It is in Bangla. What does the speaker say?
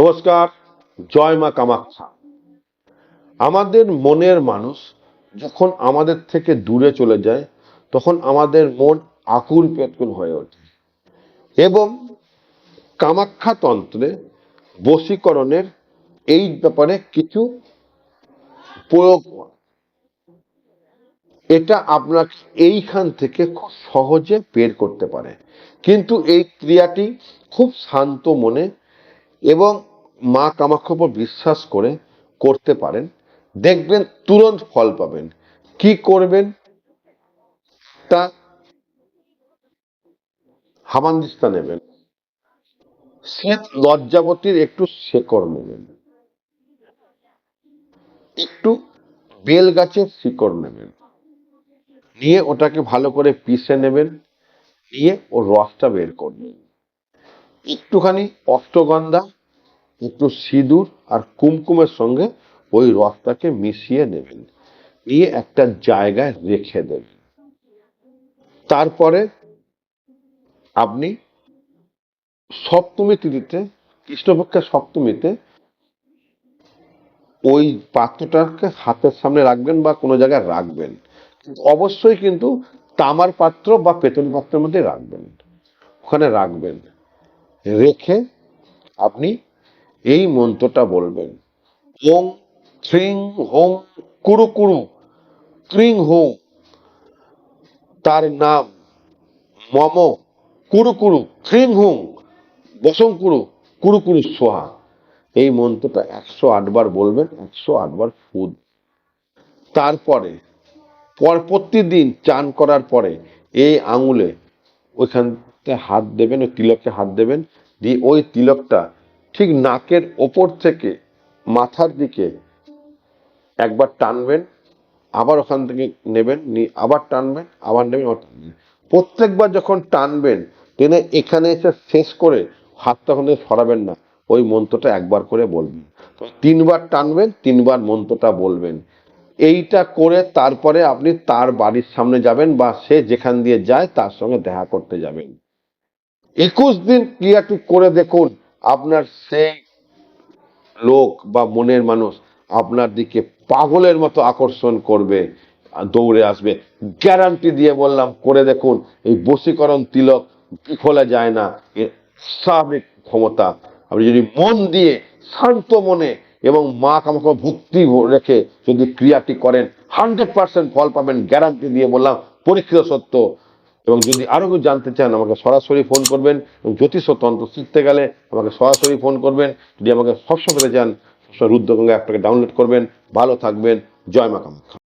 নমস্কার, জয় মা কামাখ্যা। আমাদের মনের মানুষ যখন আমাদের থেকে দূরে চলে যায়, তখন আমাদের মন আকুল পেকুল হয়ে ওঠে। এবং কামাখ্যা তন্ত্রে বশীকরণের এই ব্যাপারে কিছু প্রয়োগ। এটা আপনাকে এইখান থেকে খুব সহজে বের করতে পারে। কিন্তু এই ক্রিয়াটি খুব শান্ত মনে এবং মা কামাখ্যার উপর বিশ্বাস করে করতে পারেন। দেখবেন তুরন্ত ফল পাবেন। কি করবেন? তা হামানদিস্তা নেবেন। শ্বেত লজ্জাবতীর একটু শেকড় নেবেন। একটু বেল গাছের শিকড় নেবেন। নিয়ে ওটাকে ভালো করে পিষে নেবেন। নিয়ে ওর রসটা বের করবেন। একটুখানি অষ্টগন্ধা একটু সিঁদুর আর কুমকুমের সঙ্গে ওই রসটাকে মিশিয়ে নেবেন। নিয়ে একটা জায়গায় রেখে দেবেন। তারপরে আপনি সপ্তমী তিথিতে, কৃষ্ণপক্ষের সপ্তমীতে ওই পাত্রটাকে হাতের সামনে রাখবেন বা কোনো জায়গায় রাখবেন। অবশ্যই কিন্তু তামার পাত্র বা পেতল পাত্রের মধ্যে রাখবেন। ওখানে রাখবেন। রেখে আপনি এই মন্ত্রটা বলবেন। ওম থ্রিং হোম, কুরু কুরু ক্রিং হোম তার নাম মম, কুরু কুরু ক্রিং হুং, বসং কুরু কুরু কুরু সোহা। এই মন্ত্রটা একশো আটবার বলবেন, একশো আটবার ফুদ তারপরে পর প্রতিদিন চান করার পরে এই আঙুলে ওইখানতে হাত দেবেন, ওই তিলককে হাত দেবেন, দিয়ে ওই তিলকটা ঠিক নাকের ওপর থেকে মাথার দিকে একবার টানবেন, আবার ওখান থেকে নেবেন নিয়ে আবার টানবেন, আবার নেবেন, আবার টানবেন। প্রত্যেকবার যখন টানবেন, টেনে এখানে এসে শেষ করে হাতটা ওখান সরাবেন না। ওই মন্ত্রটা একবার করে বলবেন। তিনবার টানবেন, তিনবার মন্ত্রটা বলবেন। এইটা করে তারপরে আপনি তার বাড়ির সামনে যাবেন বা সে যেখান দিয়ে যায় তার সঙ্গে দেখা করতে যাবেন। একুশ দিন ক্রিয়াটি করে দেখুন আপনার সেই লোক বা মনের মানুষ আপনার দিকে পাগলের মতো আকর্ষণ করবে, দৌড়ে আসবে। গ্যারান্টি দিয়ে বললাম, করে দেখুন, এই বশীকরণ তিলক খোলা যায় না। এর স্বাভাবিক ক্ষমতা। আপনি যদি মন দিয়ে শান্ত মনে এবং মা কামাকে ভক্তি রেখে যদি ক্রিয়াটি করেন হান্ড্রেড পার্সেন্ট ফল পাবেন, গ্যারান্টি দিয়ে বললাম, পরীক্ষিত সত্য। এবং যদি আরও কিছু জানতে চান, আমাকে সরাসরি ফোন করবেন এবং জ্যোতিষ তন্ত্র শিখতে গেলে আমাকে সরাসরি ফোন করবেন। যদি আমাকে সবসময় পেতে চান সবসময় রুদ্রগঙ্গা অ্যাপটাকে ডাউনলোড করবেন। ভালো থাকবেন। জয় মা কামাখ্যা।